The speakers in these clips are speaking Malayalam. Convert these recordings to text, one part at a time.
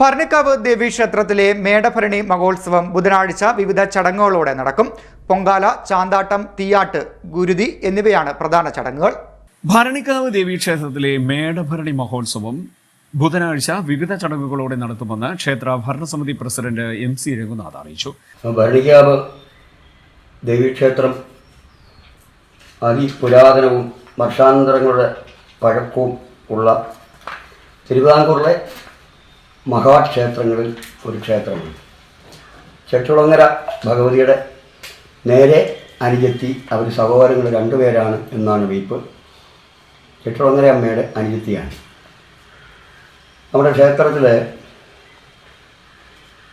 ഭരണിക്കാവ് ദേവീക്ഷേത്രത്തിലെ മേടഭരണി മഹോത്സവം ബുധനാഴ്ച വിവിധ ചടങ്ങുകളോടെ നടക്കും. പൊങ്കാല ചാന്താട്ടം തീയാട്ട് ഗുരുതി എന്നിവയാണ് പ്രധാന ചടങ്ങുകൾ. ഭരണിക്കാവ് ദേവീക്ഷേത്രത്തിലെ മേടഭരണി മഹോത്സവം ബുധനാഴ്ച വിവിധ ചടങ്ങുകളോടെ നടത്തുമെന്ന് ക്ഷേത്ര ഭരണസമിതി പ്രസിഡന്റ് എം സി രഘുനാഥ് അറിയിച്ചു. ഭരണിക്കാവ് ദേവീക്ഷേത്രം അതിപുരാതനവും വർഷാന്തരങ്ങളുടെ പഴക്കവും ഉള്ള തിരുവിതാംകൂറിലെ മഹാക്ഷേത്രങ്ങളിൽ ഒരു ക്ഷേത്രമാണ് ചെട്ടുളങ്ങര ഭഗവതിയുടെ നേരെ അനുജത്തി അവർ സഹോദരങ്ങൾ രണ്ടുപേരാണ് എന്നാണ് വീപ്പ് ചെട്ടുളങ്ങര അമ്മയുടെ അനുജത്തിയാണ് നമ്മുടെ ക്ഷേത്രത്തിൽ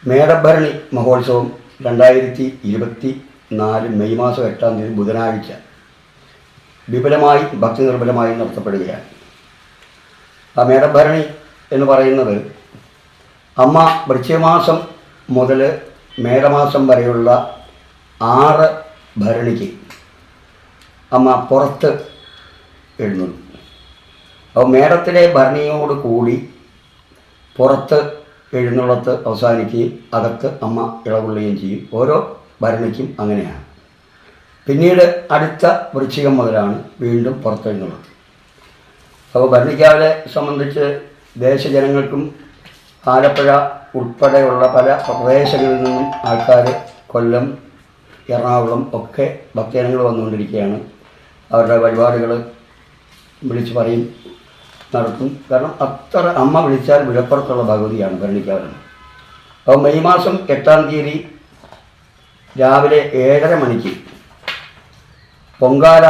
മേടഭരണി മഹോത്സവം രണ്ടായിരത്തി ഇരുപത്തി നാല് മെയ് മാസം എട്ടാം തീയതി ബുധനാഴ്ച വിപുലമായി ഭക്തി നിർഭരമായി നടത്തപ്പെടുകയാണ്. ആ മേടഭരണി എന്ന് പറയുന്നത് അമ്മ വൃശ്ചികമാസം മുതൽ മേടമാസം വരെയുള്ള ആറ് ഭരണിക്ക് അമ്മ പുറത്ത് എഴുന്നള്ളു അപ്പോൾ മേടത്തിലെ ഭരണിയോട് കൂടി പുറത്ത് എഴുന്നള്ളത്ത് അവസാനിക്കുകയും അകത്ത് അമ്മ ഇളകൊള്ളുകയും ചെയ്യും. ഓരോ ഭരണിക്കും അങ്ങനെയാണ്. പിന്നീട് അടുത്ത വൃശ്ചികം മുതലാണ് വീണ്ടും പുറത്തെഴുന്നള്ളത് അപ്പോൾ ഭരണിക്കാവിലെ സംബന്ധിച്ച് ദേശജനങ്ങൾക്കും ആലപ്പുഴ ഉൾപ്പെടെയുള്ള പല പ്രദേശങ്ങളിൽ നിന്നും ആൾക്കാർ കൊല്ലം എറണാകുളം ഒക്കെ ഭക്തജനങ്ങൾ വന്നുകൊണ്ടിരിക്കുകയാണ്. അവരുടെ വഴിപാടുകൾ വിളിച്ച് പറയും നടത്തും. കാരണം അത്ര അമ്മ വിളിച്ചാൽ വിലപ്പുറത്തുള്ള ഭഗവതിയാണ് ഭരണിക്കാരൻ. അപ്പോൾ മെയ് മാസം എട്ടാം തീയതി രാവിലെ ഏഴര മണിക്ക് പൊങ്കാല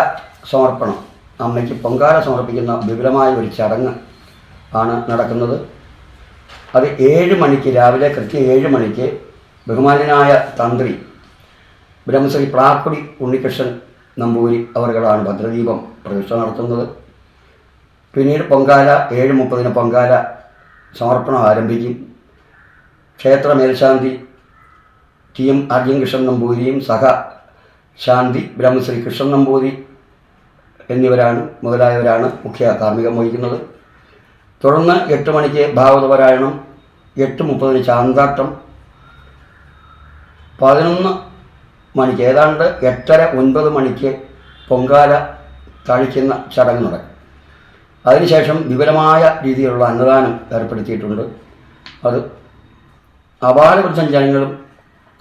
സമർപ്പണം അമ്മയ്ക്ക് പൊങ്കാല സമർപ്പിക്കുന്ന വിപുലമായ ഒരു ചടങ്ങ് ആണ് നടക്കുന്നത്. അത് ഏഴ് മണിക്ക് രാവിലെ കൃത്യം ഏഴ് മണിക്ക് ബഹുമാനായ തന്ത്രി ബ്രഹ്മശ്രീ പ്രാക്കുടി ഉണ്ണികൃഷ്ണൻ നമ്പൂരി അവർകളാണ് ഭദ്രദീപം പ്രതിഷ്ഠ നടത്തുന്നത്. പിന്നീട് പൊങ്കാല ഏഴ് മുപ്പതിന് പൊങ്കാല സമർപ്പണം ആരംഭിക്കും. ക്ഷേത്ര മേൽശാന്തി ടി എം അർജുൻ കൃഷ്ണൻ നമ്പൂതിരിയും സഹ ശാന്തി ബ്രഹ്മശ്രീ കൃഷ്ണൻ നമ്പൂതിരി എന്നിവരാണ് മുതലായവരാണ് മുഖ്യ കാർമ്മികം വഹിക്കുന്നത്. തുടർന്ന് എട്ട് മണിക്ക് ഭാഗവതപാരായണം എട്ട് മുപ്പതിന് ചാന്താട്ടം പതിനൊന്ന് മണിക്ക് ഏതാണ്ട് എട്ടര ഒൻപത് മണിക്ക് പൊങ്കാല തളിക്കുന്ന ചടങ്ങ് നടക്കും. അതിനുശേഷം വിപുലമായ രീതിയിലുള്ള അന്നദാനം ഏർപ്പെടുത്തിയിട്ടുണ്ട്. അത് അപാരവൃദ്ധം ജനങ്ങളും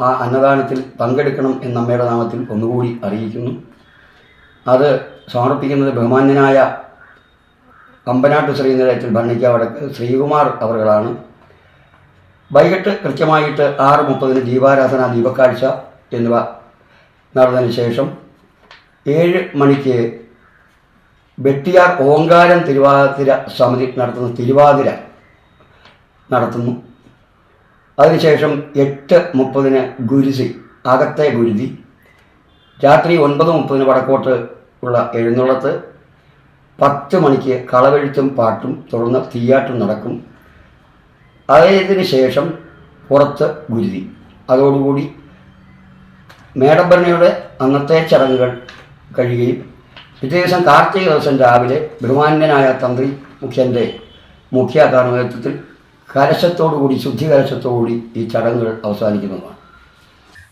ആ അന്നദാനത്തിൽ പങ്കെടുക്കണം എന്ന അമ്മയുടെ നാമത്തിൽ ഒന്നുകൂടി അറിയിക്കുന്നു. അത് സമർപ്പിക്കുന്നത് ബഹുമാന്യനായ അമ്പനാട്ട് ശ്രീനിലയത്തിൽ ഭരണിക്കാവടക്ക് ശ്രീകുമാർ അവറുകളാണ് വൈകിട്ട് കൃത്യമായിട്ട് ആറ് മുപ്പതിന് ദീപാരാധന ദീപക്കാഴ്ച എന്നിവ നടന്നതിന് ശേഷം ഏഴ് മണിക്ക് വെട്ടിയാർ ഓങ്കാരം തിരുവാതിര സമിതി നടത്തുന്ന തിരുവാതിര നടത്തുന്നു. അതിനുശേഷം എട്ട് മുപ്പതിന് ഗുരുതി അകത്തെ ഗുരുതി രാത്രി ഒൻപത് മുപ്പതിന് വടക്കോട്ട് ഉള്ള എഴുന്നള്ളത്ത് പത്ത് മണിക്ക് കളവെഴുത്തും പാട്ടും തുടർന്ന് തീയാട്ടും നടക്കും. അതിന് ശേഷം പുറത്ത് ഗുരുതി. അതോടുകൂടി മേടഭരണിയുടെ അന്നത്തെ ചടങ്ങുകൾ കഴിയുകയും പിറ്റേ ദിവസം കാർത്തിക ദിവസം രാവിലെ ബഹുമാന്യനായ തന്ത്രി മുഖ്യന്റെ മുഖ്യ കാർമ്മികത്വത്തിൽ കലശത്തോടുകൂടി ശുദ്ധി കലശത്തോടുകൂടി ഈ ചടങ്ങുകൾ അവസാനിക്കുന്നതാണ്.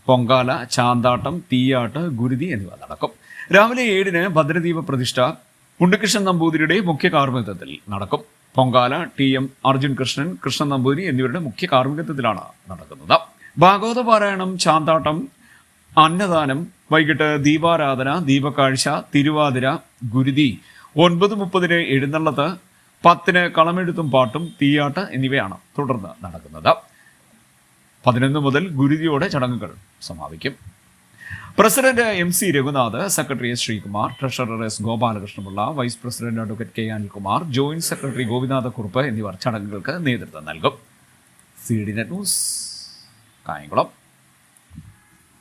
പൊങ്കാല ചാന്താട്ടം തീയാട്ട് ഗുരുതി എന്നിവ നടക്കും. രാവിലെ ഏഴിന് ഭദ്രദീപ പ്രതിഷ്ഠ ഉണ്ണികൃഷ്ണൻ നമ്പൂതിരിയുടെ മുഖ്യ കാർമ്മികത്വത്തിൽ നടക്കും. പൊങ്കാല ടി എം അർജുൻ കൃഷ്ണൻ കൃഷ്ണൻ നമ്പൂതിരി എന്നിവരുടെ മുഖ്യ കാർമ്മികത്വത്തിലാണ് നടക്കുന്നത്. ഭാഗവത പാരായണം ചാന്താട്ടം അന്നദാനം വൈകിട്ട് ദീപാരാധന ദീപക്കാഴ്ച തിരുവാതിര ഗുരുതി ഒൻപത് മുപ്പതിന് എഴുന്നള്ളത്ത് പത്തിന് കളമെഴുത്തും പാട്ടും തീയാട്ട് എന്നിവയാണ് തുടർന്ന് നടക്കുന്നത്. പതിനൊന്ന് മുതൽ ഗുരുതിയോടെ ചടങ്ങുകൾ സമാപിക്കും. President M C Raghunath secretary S Sreekumar treasurer S Gopalakrishnapillai vice president advocate K Anilkumar joint secretary Gopinathakurup എന്നിവർ ചടങ്ങുകൾക്ക് നേതൃത്വം നൽകും. C D net news Kayamkulam.